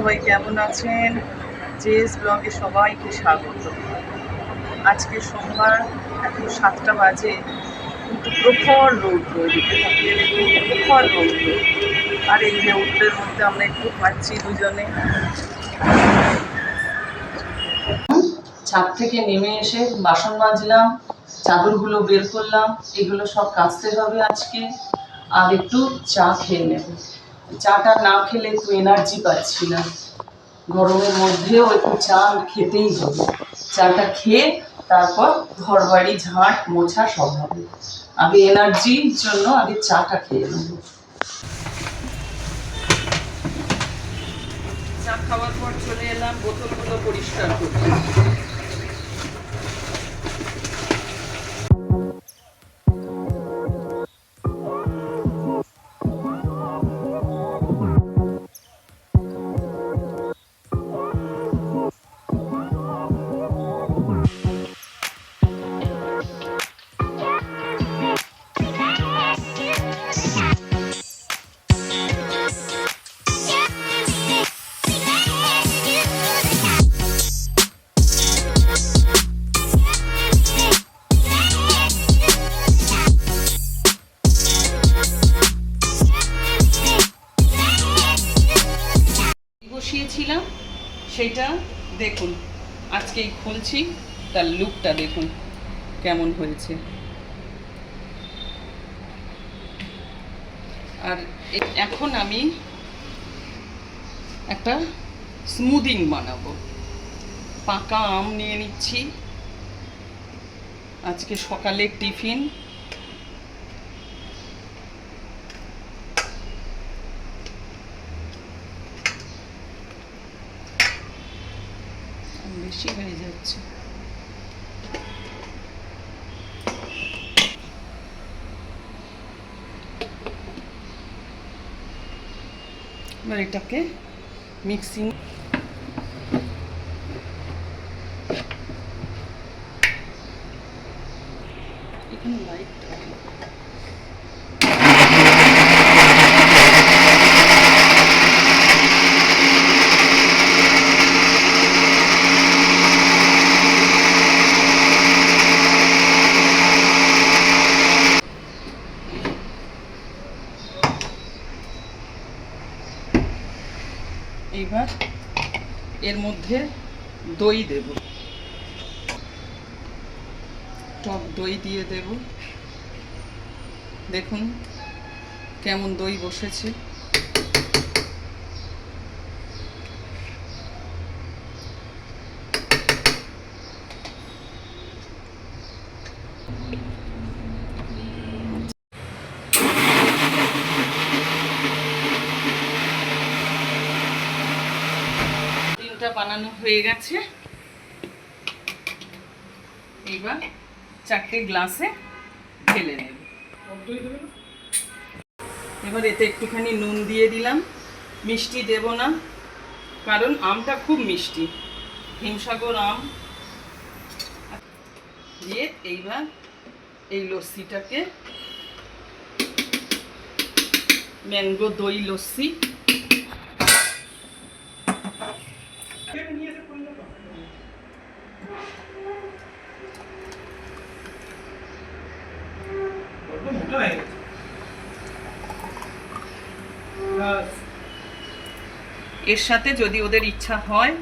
সবাই কেমন আছেন? জেস ব্লগে সবাইকে স্বাগত। আজকে সোমবার এখন সাতটা বাজে। কিন্তু প্রখর দেখুন প্রখর রৌদ্র আর এই রৌদ্রের মধ্যে আমরা একটু পাচ্ছি দুজনে। ছাদ থেকে নেমে এসে বাসন মাজলাম, চাদরগুলো বের করলাম, এগুলো সব কাচতে হবে আজকে। আর একটু চা খেয়ে নেব। চাটা না খেলে একটু এনার্জি পাচ্ছি না। গরমের মধ্যেও একটু চা খেতেই হবে। চাটা খেয়ে তারপর ঘর বাড়ি ঝাঁট, মোছা সব হবে। আগে এনার্জির জন্য আগে চাটা খেয়ে নেব। চা খাওয়ার পর চলে এলাম, বোতলগুলো পরিষ্কার করতে। বসিয়েছিলাম, সেটা দেখুন। আজকেই খুলছি, তার লুকটা দেখুন কেমন হয়েছে। আর এখন আমি একটা স্মুদিং বানাবো। পাকা আম নিয়ে নিচ্ছি। আজকে সকালে টিফিন। বেশি হয়ে যাচ্ছে। এবার এটাকে মিক্সিং এখানে লাইট এইবার এর মধ্যে দই দেব। টক দই দিয়ে দেব। দেখুন কেমন দই বসেছে। হয়ে গেছে। এইবার চারটে গ্লাসে ঢেলে নেব। এবার এতে একটুখানি নুন দিয়ে দিলাম। মিষ্টি দেব না, কারণ আমটা খুব মিষ্টি। হিমসাগর আম। দিয়ে এইবার এই লস্যিটাকে, ম্যাঙ্গো দই লস্যি এর সাথে যদি ওদের ইচ্ছা হয়,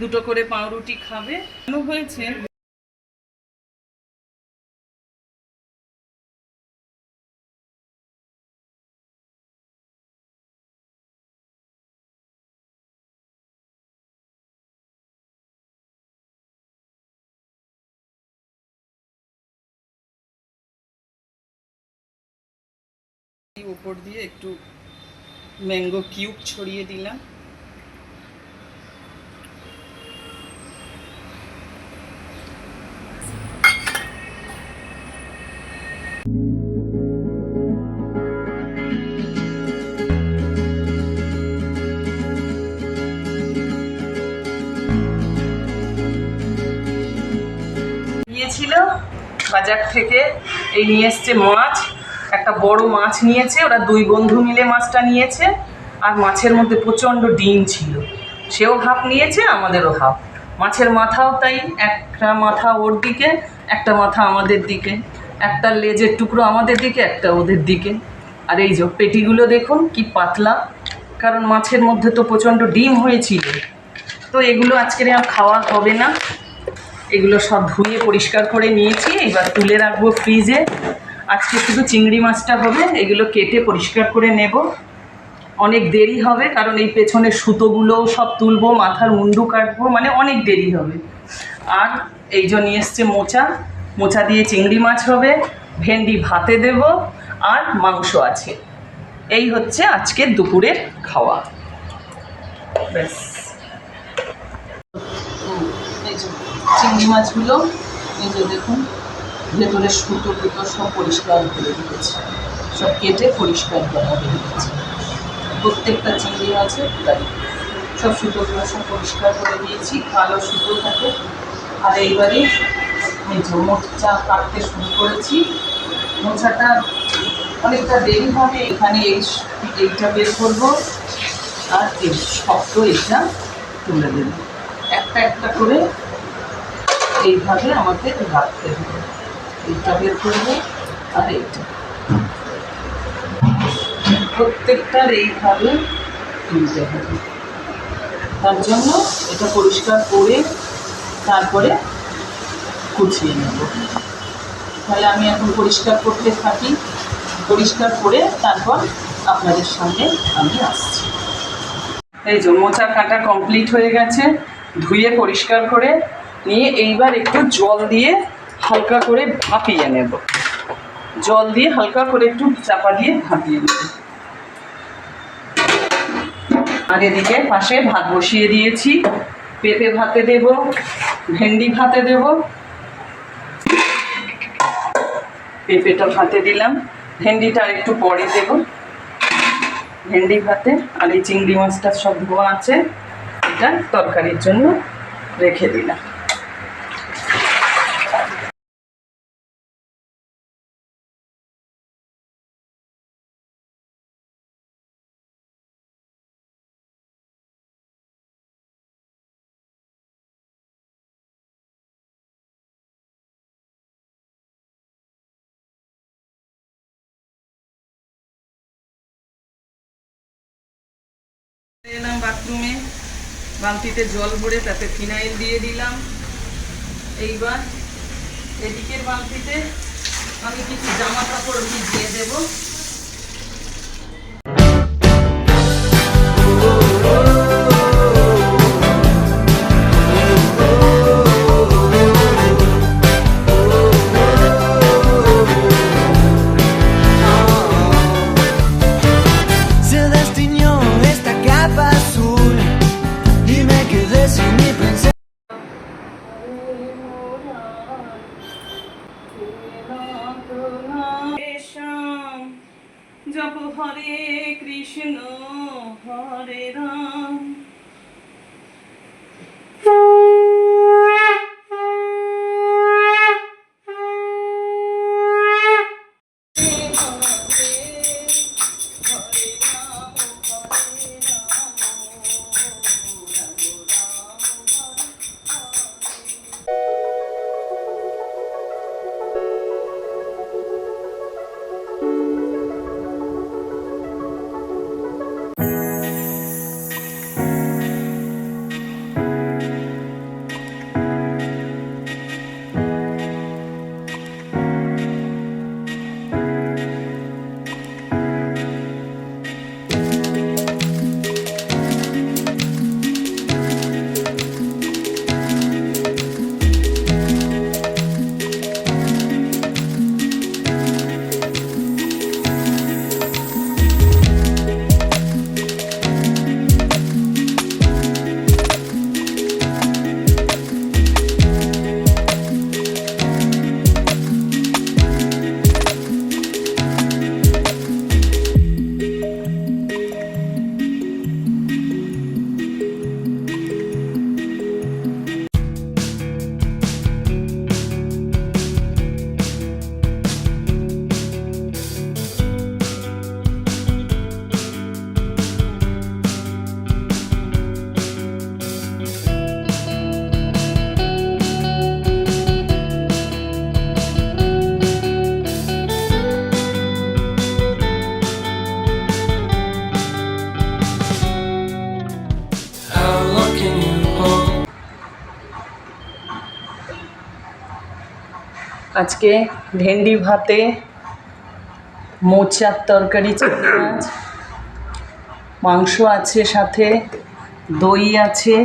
দুটো করে পাউরুটি খাবে। কেন হয়েছে? উপর দিয়ে একটু ম্যাঙ্গো কিউব ছড়িয়ে দিলাম। গিয়েছিল বাজার থেকে এই নিয়ে এসছে মাছ। একটা বড় মাছ নিয়েছে, ওরা দুই বন্ধু মিলে মাছটা নিয়েছে। আর মাছের মধ্যে প্রচণ্ড ডিম ছিল। সেও হাফ নিয়েছে, আমাদেরও হাফ। মাছের মাথাও তাই, একটা মাথা ওর দিকে, একটা মাথা আমাদের দিকে। একটা লেজের টুকরো আমাদের দিকে, একটা ওদের দিকে। আর এই যে পেটিগুলো দেখুন, কি পাতলা। কারণ মাছের মধ্যে তো প্রচণ্ড ডিম হয়েছিল। তো এগুলো আজকের আর খাওয়া হবে না। এগুলো সব ধুয়ে পরিষ্কার করে নিয়েছি। এবার তুলে রাখব ফ্রিজে আজকে শুধু চিংড়ি মাছটা হবে, এগুলো কেটে পরিষ্কার করে নেব। অনেক দেরি হবে, কারণ এই পেছনের সুতোগুলোও সব তুলবো, মাথার মুন্ডু কাটবো মানে অনেক দেরি হবে। আর এই যে নিয়ে এসছে মোচা মোচা দিয়ে চিংড়ি মাছ হবে, ভেন্ডি ভাতে দেব, আর মাংস আছে। এই হচ্ছে আজকের দুপুরের খাওয়া। ব্যাস হুম, এই যে চিংড়ি মাছগুলো এই যে দেখুন ভেতরের সুতো টুতো সব পরিষ্কার করে দিয়েছে। সব কেটে পরিষ্কার করা হয়ে গেছে। প্রত্যেকটা চিংড়ি মাছের তাই সব সুতোগুলো সব পরিষ্কার করে দিয়েছি, কালো সুতো থাকে আর এইবারে এই যে মোচা কাটতে শুরু করেছি। মোচাটা অনেকটা দেরি হবে, এখানে এই এইটা বের করব। আর এই শক্ত এটা তুলে দেবো। একটা একটা করে এইভাবে আমাকে রাখতে হবে। এইটা বের করব, আর এইটা। প্রত্যেকটার এইভাবে তুলতে হবে। তার জন্য এটা পরিষ্কার করে তারপরে কুচিয়ে নেব। তাহলে আমি এখন পরিষ্কার করতে থাকি। পরিষ্কার করে তারপর আপনাদের সামনে আমি আসছি। এই যে মোচা কাটা কমপ্লিট হয়ে গেছে। ধুয়ে পরিষ্কার করে নিয়ে এইবার একটু জল দিয়ে হালকা করে ভাপিয়ে নেব। জল দিয়ে হালকা করে একটু চাপা দিয়ে ভাপিয়ে নেব। আর এদিকে পাশে ভাত বসিয়ে দিয়েছি। পেঁপে ভাতে দেব, ভেন্ডি ভাতে দেব। পেঁপেটা ভাতে দিলাম। ভেন্ডিটা একটু পরে দেব। ভেন্ডি ভাতে আর এই চিংড়ি মাছটা সব ধোয়া আছে। এটা তরকারির জন্য রেখে দিলাম। এলাম বাথরুমে বালতিতে জল ভরে তাতে ফিনাইল দিয়ে দিলাম। এইবার এদিকের বালতিতে আমি কিছু জামা কাপড় ভিজিয়ে দেবো। come. আজকে ভেন্ডি ভাতে মোচার তরকারি চিংড়ি মাছ মাংস আছে সাথে, দই আছে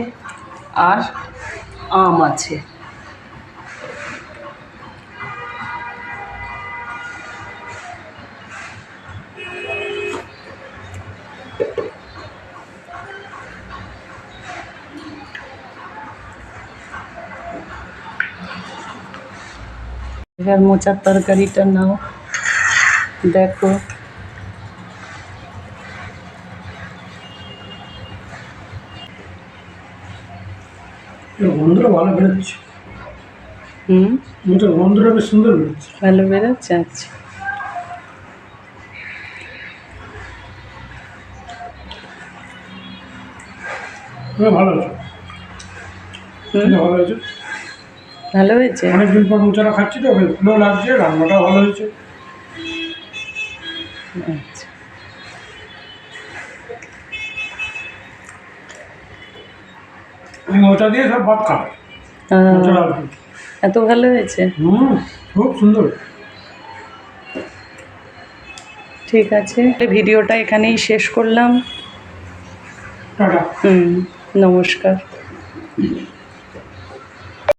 আর আম আছে। এবার মোচার তরকারিটা নাও দেখো গন্ধটা ভালো বেরোচ্ছে হুম মোটার গন্ধটা বেশ সুন্দর বেরোচ্ছে ভালো বেরোচ্ছে আচ্ছা হ্যাঁ ভালো হয়েছে হুম খেতে ভালো হয়েছে ভালো হয়েছে? অনেকদিন পর মোচারা খাচ্ছি তো ভালো লাগছে রান্নাটাও ভালো হয়েছে। আচ্ছা। এই মোচা দিয়ে সব ভাত খাবে। এত ভালো হয়েছে? হুম খুব সুন্দর। ঠিক আছে। ভিডিওটা এখানেই শেষ করলাম। হুম নমস্কার।